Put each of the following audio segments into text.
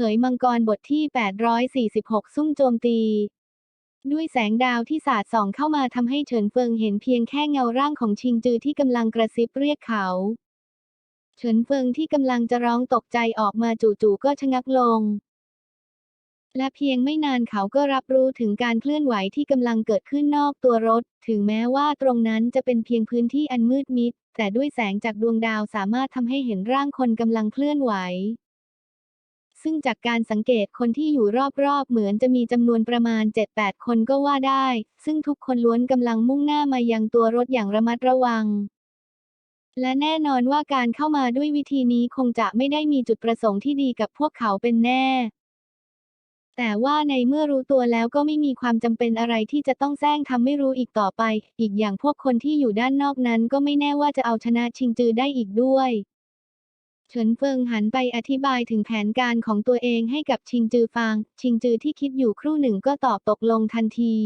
เขยมังกรบทที่ 846 ซุ่มโจมตี ด้วยแสงดาวที่สาดส่องเข้ามาทำให้เฉินเฟิงเห็นเพียงแค่เงาร่างของชิงจือที่กำลังกระซิบเรียกเขา เฉินเฟิงที่กำลังจะร้องตกใจออกมาจู่ๆก็ชะงักลง และเพียงไม่นานเขาก็รับรู้ถึงการเคลื่อนไหวที่กำลังเกิดขึ้นนอกตัวรถ ถึงแม้ว่าตรงนั้นจะเป็นเพียงพื้นที่อันมืดมิด แต่ด้วยแสงจากดวงดาวสามารถทำให้เห็นร่างคนกำลังเคลื่อนไหว ซึ่งจากการสังเกตคนที่อยู่รอบๆ เหมือนจะมีจำนวนประมาณ 7-8 คนก็ว่าได้ ซึ่งทุกคนล้วนกำลังมุ่งหน้ามายังตัวรถอย่างระมัดระวังและแน่นอนว่าการเข้ามาด้วยวิธีนี้คงจะไม่ได้มีจุดประสงค์ที่ดีกับพวกเขาเป็นแน่ แต่ว่าในเมื่อรู้ตัวแล้วก็ไม่มีความจำเป็นอะไรที่จะต้องแซงทำไม่รู้อีกต่อไป อีกอย่างพวกคนที่อยู่ด้านนอกนั้นก็ไม่แน่ว่าจะเอาชนะชิงจือได้อีกด้วย เฉินเฟิงหันไปอธิบายถึงแผนการของตัวเองให้กับชิงจือฟัง ชิงจือที่คิดอยู่ครู่หนึ่งก็ตอบตกลงทันที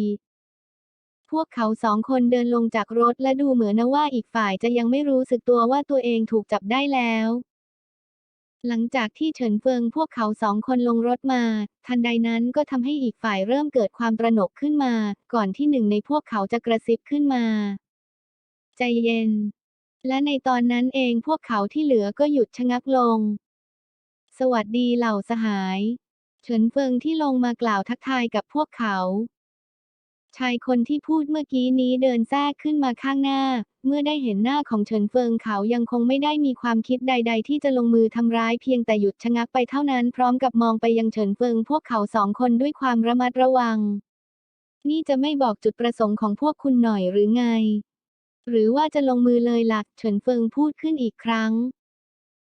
พวกเขาสองคนเดินลงจากรถและดูเหมือนว่าอีกฝ่ายจะยังไม่รู้สึกตัวว่าตัวเองถูกจับได้แล้ว หลังจากที่เฉินเฟิงพวกเขาสองคนลงรถมา ทันใดนั้นก็ทำให้อีกฝ่ายเริ่มเกิดความตระหนกขึ้นมา ก่อนที่หนึ่งในพวกเขาจะกระซิบขึ้นมา ใจเย็น และในตอนนั้นเองพวกเขาที่เหลือก็หยุดชะงักลง สวัสดีเหล่าสหาย เฉินเฟิงที่ลงมากล่าวทักทายกับพวกเขา ชายคนที่พูดเมื่อกี้นี้เดินแทรกขึ้นมาข้างหน้า เมื่อได้เห็นหน้าของเฉินเฟิงเขายังคงไม่ได้มีความคิดใด ๆ ที่จะลงมือทำร้ายเพียงแต่หยุดชะงักไปเท่านั้นพร้อมกับมองไปยังเฉินเฟิงพวกเขาสองคนด้วยความระมัดระวัง นี่จะไม่บอกจุดประสงค์ของพวกคุณหน่อยหรือไง หรือว่าจะลงมือเลยหลักเฉินเฟิงพูดขึ้นอีกครั้ง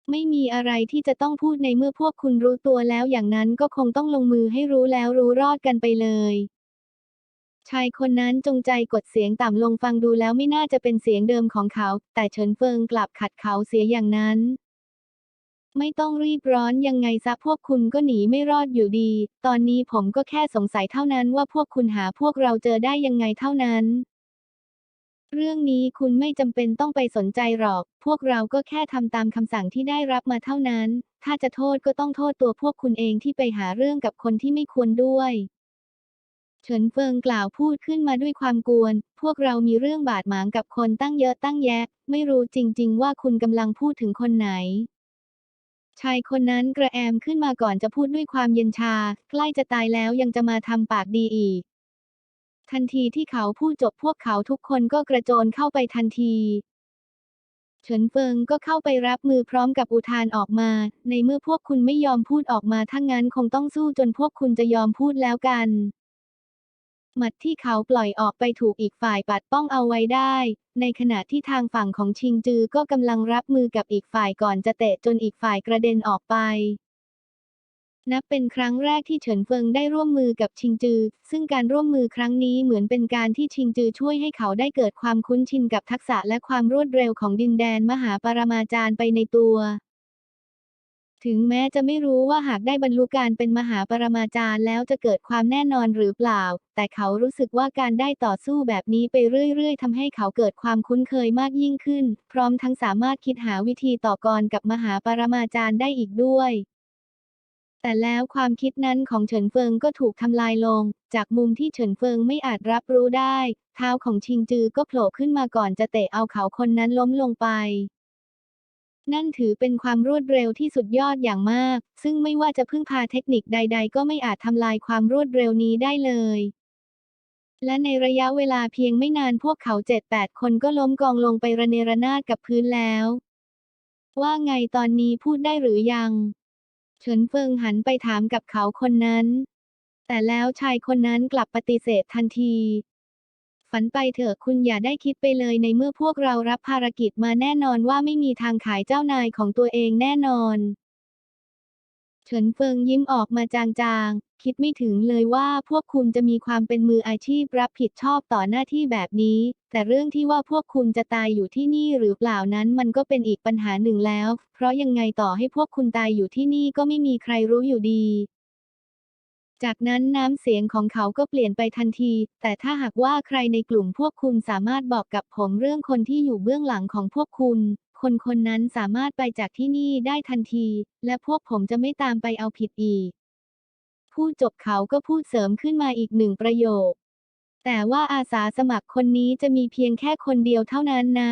ไม่มีอะไรที่จะต้องพูดในเมื่อพวกคุณรู้ตัวแล้วอย่างนั้นก็คงต้องลงมือให้รู้แล้วรู้รอดกันไปเลย ชายคนนั้นจงใจกดเสียงต่ำลงฟังดูแล้วไม่น่าจะเป็นเสียงเดิมของเขา แต่เฉินเฟิงกลับขัดเขาเสียอย่างนั้นไม่ต้องรีบร้อนยังไงซะพวกคุณก็หนีไม่รอดอยู่ดี ตอนนี้ผมก็แค่สงสัยเท่านั้นว่าพวกคุณหาพวกเราเจอได้ยังไงเท่านั้น เรื่องนี้คุณไม่จำเป็นต้องไปสนใจหรอก พวกเราก็แค่ทำตามคำสั่งที่ได้รับมาเท่านั้น ถ้าจะโทษก็ต้องโทษตัวพวกคุณเองที่ไปหาเรื่องกับคนที่ไม่ควรด้วย เฉินเฟิงกล่าวพูดขึ้นมาด้วยความกวน พวกเรามีเรื่องบาดหมางกับคนตั้งเยอะตั้งแยะ ไม่รู้จริง ๆ ว่าคุณกำลังพูดถึงคนไหน ชายคนนั้นกระแอมขึ้นมาก่อนจะพูดด้วยความเย็นชา ใกล้จะตายแล้วยังจะมาทำปากดีอีก ทันทีที่เขาพูดจบพวกเขาทุกคนก็กระโจนเข้าไปทันทีเฉินเฟิงก็เข้าไปรับมือพร้อมกับอุทานออกมา ในเมื่อพวกคุณไม่ยอมพูดออกมาถ้างั้นคงต้องสู้จนพวกคุณจะยอมพูดแล้วกัน หมัดที่เขาปล่อยออกไปถูกอีกฝ่ายปัดป้องเอาไว้ได้ ในขณะที่ทางฝั่งของชิงจือก็กำลังรับมือกับอีกฝ่ายก่อนจะเตะจนอีกฝ่ายกระเด็นออกไป นับเป็นครั้งแรกที่เฉินเฟิงได้ร่วมมือกับชิงจือ ซึ่งการร่วมมือครั้งนี้เหมือนเป็นการที่ชิงจือช่วยให้เขาได้เกิดความคุ้นชินกับทักษะและความรวดเร็วของดินแดนมหาปรมาจารย์ไปในตัว ถึงแม้จะไม่รู้ว่าหากได้บรรลุการเป็นมหาปรมาจารย์แล้วจะเกิดความแน่นอนหรือเปล่า แต่เขารู้สึกว่าการได้ต่อสู้แบบนี้ไปเรื่อย ๆทำให้เขาเกิดความคุ้นเคยมากยิ่งขึ้น พร้อมทั้งสามารถคิดหาวิธีต่อกรกับมหาปรมาจารย์ได้อีกด้วย แต่แล้วความคิดนั้นของเฉินเฟิงก็ถูกทำลายลง จากมุมที่เฉินเฟิงไม่อาจรับรู้ได้ เท้าของชิงจือก็โผล่ขึ้นมาก่อนจะเตะเอาเขาคนนั้นล้มลงไป นั่นถือเป็นความรวดเร็วที่สุดยอดอย่างมาก ซึ่งไม่ว่าจะพึ่งพาเทคนิคใด ๆ ก็ไม่อาจทำลายความรวดเร็วนี้ได้เลย และในระยะเวลาเพียงไม่นานพวกเขาเจ็ดแปดคนก็ล้มกองลงไประเนระนาดกับพื้นแล้ว ว่าไงตอนนี้พูดได้หรือยัง เฉินเฟิงหันไปถามกับเขาคนนั้น แต่แล้วชายคนนั้นกลับปฏิเสธทันที ฝันไปเถอะคุณอย่าได้คิดไปเลยในเมื่อพวกเรารับภารกิจมาแน่นอนว่าไม่มีทางขายเจ้านายของตัวเองแน่นอน เฉินเฟิงยิ้มออกมาจางๆ คิดไม่ถึงเลยว่าพวกคุณจะมีความเป็นมืออาชีพรับผิดชอบต่อหน้าที่แบบนี้ แต่เรื่องที่ว่าพวกคุณจะตายอยู่ที่นี่หรือเปล่านั้นมันก็เป็นอีกปัญหาหนึ่งแล้ว เพราะยังไงต่อให้พวกคุณตายอยู่ที่นี่ก็ไม่มีใครรู้อยู่ดี จากนั้นน้ำเสียงของเขาก็เปลี่ยนไปทันที แต่ถ้าหากว่าใครในกลุ่มพวกคุณสามารถบอกกับผมเรื่องคนที่อยู่เบื้องหลังของพวกคุณ คนคนนั้นสามารถไปจากที่นี่ได้ทันที และพวกผมจะไม่ตามไปเอาผิดอีกพูดจบเขาก็พูดเสริมขึ้นมาอีกหนึ่งประโยค แต่ว่าอาสาสมัครคนนี้จะมีเพียงแค่คนเดียวเท่านั้นนะ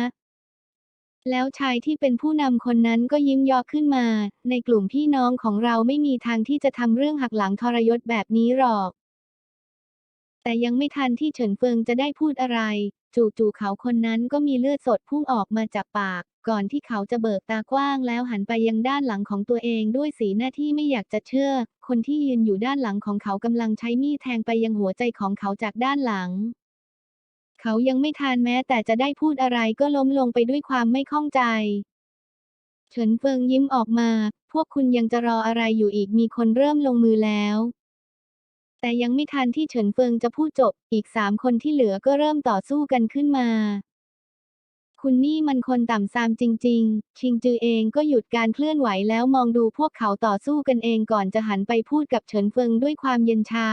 แล้วชายที่เป็นผู้นำคนนั้นก็ยิ้มยอขึ้นมา ในกลุ่มพี่น้องของเราไม่มีทางที่จะทำเรื่องหักหลังทรยศแบบนี้หรอก แต่ยังไม่ทันที่เฉินเฟิงจะได้พูดอะไรจู่ๆเขาคนนั้นก็มีเลือดสดพุ่งออกมาจากปาก ก่อนที่เขาจะเบิกตากว้างแล้วหันไปยังด้านหลังของตัวเองด้วยสีหน้าที่ไม่อยากจะเชื่อ คนที่ยืนอยู่ด้านหลังของเขากำลังใช้มีดแทงไปยังหัวใจของเขาจากด้านหลัง เขายังไม่ทานแม้แต่จะได้พูดอะไรก็ล้มลงไปด้วยความไม่ข้องใจ เฉินเฟิงยิ้มออกมา พวกคุณยังจะรออะไรอยู่อีกมีคนเริ่มลงมือแล้วแต่ยังไม่ทันที่เฉินเฟิงจะพูดจบ อีกสามคนที่เหลือก็เริ่มต่อสู้กันขึ้นมา คุณนี่มันคนต่ำซามจริง ๆ ชิงจือเองก็หยุดการเคลื่อนไหวแล้วมองดูพวกเขาต่อสู้กันเองก่อนจะหันไปพูดกับเฉินเฟิงด้วยความเย็นชา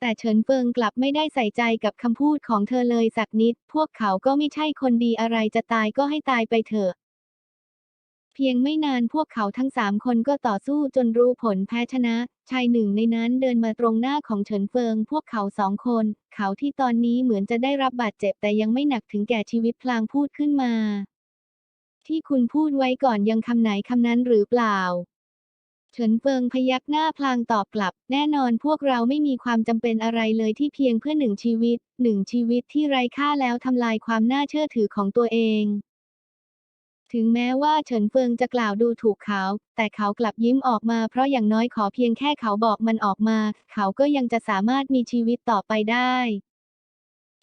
แต่เฉินเฟิงกลับไม่ได้ใส่ใจกับคำพูดของเธอเลยสักนิด พวกเขาก็ไม่ใช่คนดีอะไรจะตายก็ให้ตายไปเถอะ เพียงไม่นานพวกเขาทั้งสามคนก็ต่อสู้จนรู้ผลแพ้ชนะ ชายหนึ่งในนั้นเดินมาตรงหน้าของเฉินเฟิง พวกเขาสองคน เขาที่ตอนนี้เหมือนจะได้รับบาดเจ็บแต่ยังไม่หนักถึงแก่ชีวิตพลางพูดขึ้นมา ที่คุณพูดไว้ก่อนยังคำไหนคำนั้นหรือเปล่า เฉินเฟิงพยักหน้าพลางตอบกลับ แน่นอนพวกเราไม่มีความจำเป็นอะไรเลยที่เพียงเพื่อหนึ่งชีวิต หนึ่งชีวิตที่ไร้ค่าแล้วทำลายความน่าเชื่อถือของตัวเอง ถึงแม้ว่าเฉินเฟิงจะกล่าวดูถูกเขา แต่เขากลับยิ้มออกมาเพราะอย่างน้อยขอเพียงแค่เขาบอกมันออกมา เขาก็ยังจะสามารถมีชีวิตต่อไปได้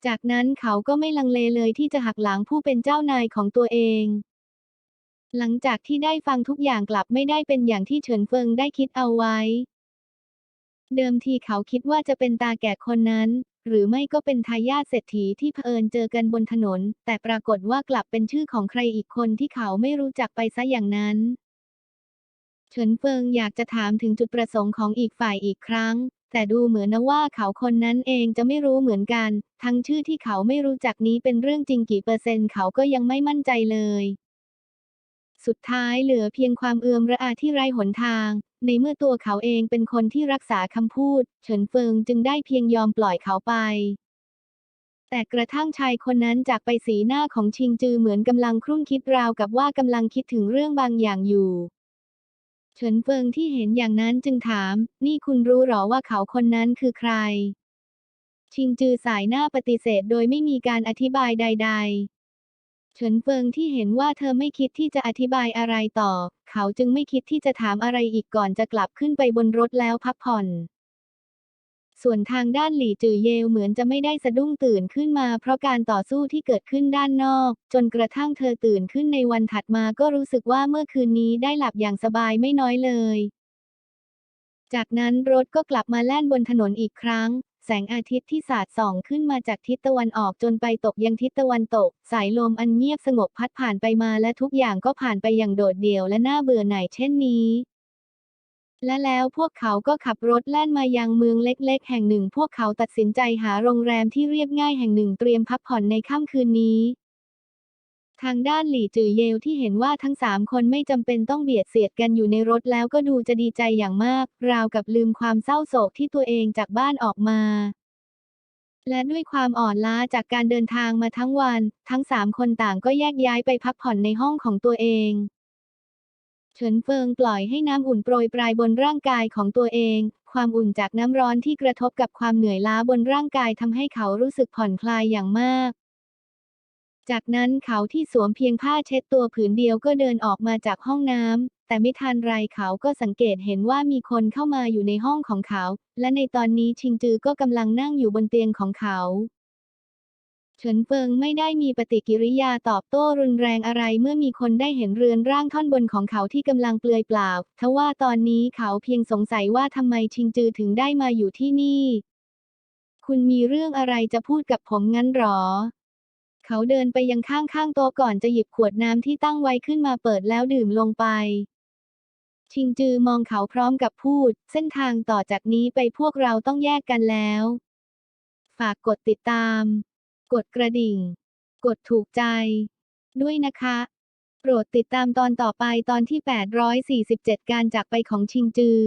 จากนั้นเขาก็ไม่ลังเลเลยที่จะหักหลังผู้เป็นเจ้านายของตัวเอง หลังจากที่ได้ฟังทุกอย่างกลับไม่ได้เป็นอย่างที่เฉินเฟิงได้คิดเอาไว้ เดิมทีเขาคิดว่าจะเป็นตาแก่คนนั้น หรือไม่ก็เป็นทายาทเศรษฐีที่เผอิญเจอกันบนถนน แต่ปรากฏว่ากลับเป็นชื่อของใครอีกคนที่เขาไม่รู้จักไปซะอย่างนั้น เฉินเฟิงอยากจะถามถึงจุดประสงค์ของอีกฝ่ายอีกครั้ง แต่ดูเหมือนนะว่าเขาคนนั้นเองจะไม่รู้เหมือนกัน ทั้งชื่อที่เขาไม่รู้จักนี้เป็นเรื่องจริงกี่เปอร์เซ็นต์เขาก็ยังไม่มั่นใจเลย สุดท้ายเหลือเพียงความเอือมระอาที่ไร้หนทาง ในเมื่อตัวเขาเองเป็นคนที่รักษาคำพูด เฉินเฟิงจึงได้เพียงยอมปล่อยเขาไป แต่กระทั่งชายคนนั้นจากไปสีหน้าของชิงจือเหมือนกำลังครุ่นคิดราวกับว่ากำลังคิดถึงเรื่องบางอย่างอยู่เฉินเฟิงที่เห็นอย่างนั้นจึงถาม นี่คุณรู้หรอว่าเขาคนนั้นคือใคร ชิงจือสายหน้าปฏิเสธโดยไม่มีการอธิบายใด ๆ เฉินเฟิงที่เห็นว่าเธอไม่คิดที่จะอธิบายอะไรต่อ เขาจึงไม่คิดที่จะถามอะไรอีกก่อนจะกลับขึ้นไปบนรถแล้วพักผ่อน ส่วนทางด้านหลี่จือเยวเหมือนจะไม่ได้สะดุ้งตื่นขึ้นมา เพราะการต่อสู้ที่เกิดขึ้นด้านนอก จนกระทั่งเธอตื่นขึ้นในวันถัดมาก็รู้สึกว่าเมื่อคืนนี้ได้หลับอย่างสบายไม่น้อยเลยจากนั้นรถก็กลับมาแล่นบนถนนอีกครั้ง แสงอาทิตย์ที่สาดส่องขึ้นมาจากทิศตะวันออกจนไปตกยังทิศตะวันตก สายลมอันเงียบสงบพัดผ่านไปมาและทุกอย่างก็ผ่านไปอย่างโดดเดี่ยวและน่าเบื่อหน่ายเช่นนี้ และแล้วพวกเขาก็ขับรถแล่นมายังเมืองเล็ก ๆ แห่งหนึ่ง พวกเขาตัดสินใจหาโรงแรมที่เรียบง่ายแห่งหนึ่งเตรียมพักผ่อนในค่ำคืนนี้ ทางด้านหลี่จือเยวที่เห็นว่าทั้งสามคนไม่จำเป็นต้องเบียดเสียดกันอยู่ในรถแล้วก็ดูจะดีใจอย่างมาก ราวกับลืมความเศร้าโศกที่ตัวเองจากบ้านออกมา และด้วยความอ่อนล้าจากการเดินทางมาทั้งวัน ทั้งสามคนต่างก็แยกย้ายไปพักผ่อนในห้องของตัวเองเฉินเฟิงปล่อยให้น้ำอุ่นโปรยปลายบนร่างกายของตัวเอง ความอุ่นจากน้ำร้อนที่กระทบกับความเหนื่อยล้าบนร่างกายทำให้เขารู้สึกผ่อนคลายอย่างมาก จากนั้นเขาที่สวมเพียงผ้าเช็ดตัวผืนเดียวก็เดินออกมาจากห้องน้ำ แต่ไม่ทันไรเขาก็สังเกตเห็นว่ามีคนเข้ามาอยู่ในห้องของเขา และในตอนนี้ชิงจือก็กำลังนั่งอยู่บนเตียงของเขาเฉินเฟิงไม่ได้มีปฏิกิริยาตอบโต้รุนแรงอะไรเมื่อมีคนได้เห็นเรือนร่างท่อนบนของเขาที่กำลังเปลือยเปล่า ทว่าตอนนี้เขาเพียงสงสัยว่าทำไมชิงจือถึงได้มาอยู่ที่นี่ คุณมีเรื่องอะไรจะพูดกับผมงั้นหรอ เขาเดินไปยังข้างๆโต๊ะก่อนจะหยิบขวดน้ำที่ตั้งไว้ขึ้นมาเปิดแล้วดื่มลงไป ชิงจือมองเขาพร้อมกับพูด เส้นทางต่อจากนี้ไปพวกเราต้องแยกกันแล้ว ฝากกดติดตาม กดกระดิ่ง กดถูกใจ ด้วยนะคะ โปรดติดตามตอนต่อไปตอนที่ 847 การจากไปของชิงจือ